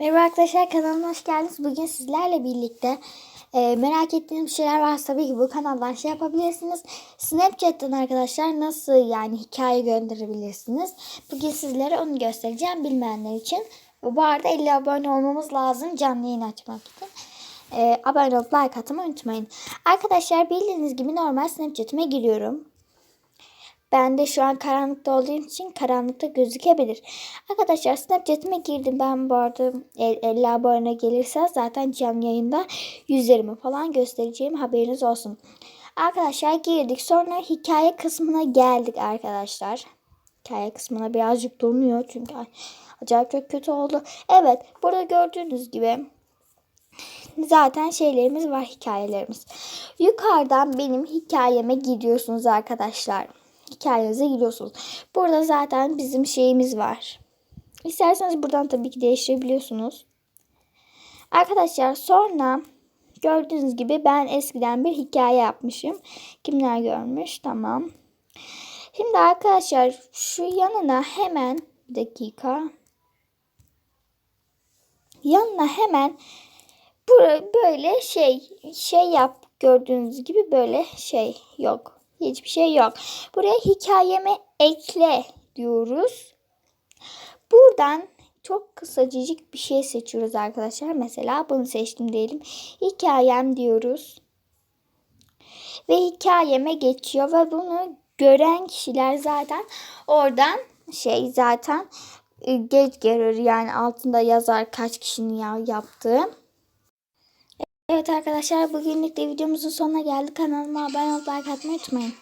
Merhaba arkadaşlar kanalıma hoş geldiniz. Bugün sizlerle birlikte e, merak ettiğiniz şeyler varsa tabii ki bu kanaldan şey yapabilirsiniz. Snapchat'ten arkadaşlar nasıl yani hikaye gönderebilirsiniz. Bugün sizlere onu göstereceğim bilmeyenler için. Bu arada 50 abone olmamız lazım canlı yayın açmak için. E, abone olup like atmayı unutmayın. Arkadaşlar bildiğiniz gibi normal Snapchat'ime giriyorum. Ben de şu an karanlıkta olduğum için karanlıkta gözükebilir. Arkadaşlar Snapchat'ime girdim. Ben bu arada 50 abone gelirse zaten canlı yayında yüzlerimi falan göstereceğim. Haberiniz olsun. Arkadaşlar girdik. Sonra hikaye kısmına geldik arkadaşlar. Hikaye kısmına birazcık donuyor çünkü acayip çok kötü oldu. Evet burada gördüğünüz gibi zaten şeylerimiz var hikayelerimiz. Yukarıdan benim hikayeme gidiyorsunuz arkadaşlar hikayenize giriyorsunuz. Burada zaten bizim şeyimiz var. İsterseniz buradan tabii ki değiştirebiliyorsunuz. Arkadaşlar sonra gördüğünüz gibi ben eskiden bir hikaye yapmışım. Kimler görmüş? Tamam. Şimdi arkadaşlar şu yanına hemen bir dakika. Yanına hemen böyle şey şey yap gördüğünüz gibi böyle şey yok. Hiçbir şey yok. Buraya hikayeme ekle diyoruz. Buradan çok kısacık bir şey seçiyoruz arkadaşlar. Mesela bunu seçtim diyelim. Hikayem diyoruz. Ve hikayeme geçiyor ve bunu gören kişiler zaten oradan şey zaten e, geç görür. Yani altında yazar kaç kişinin yaptığı. Evet arkadaşlar bugünlük de videomuzun sonuna geldik. Kanalıma abone olup like atmayı unutmayın.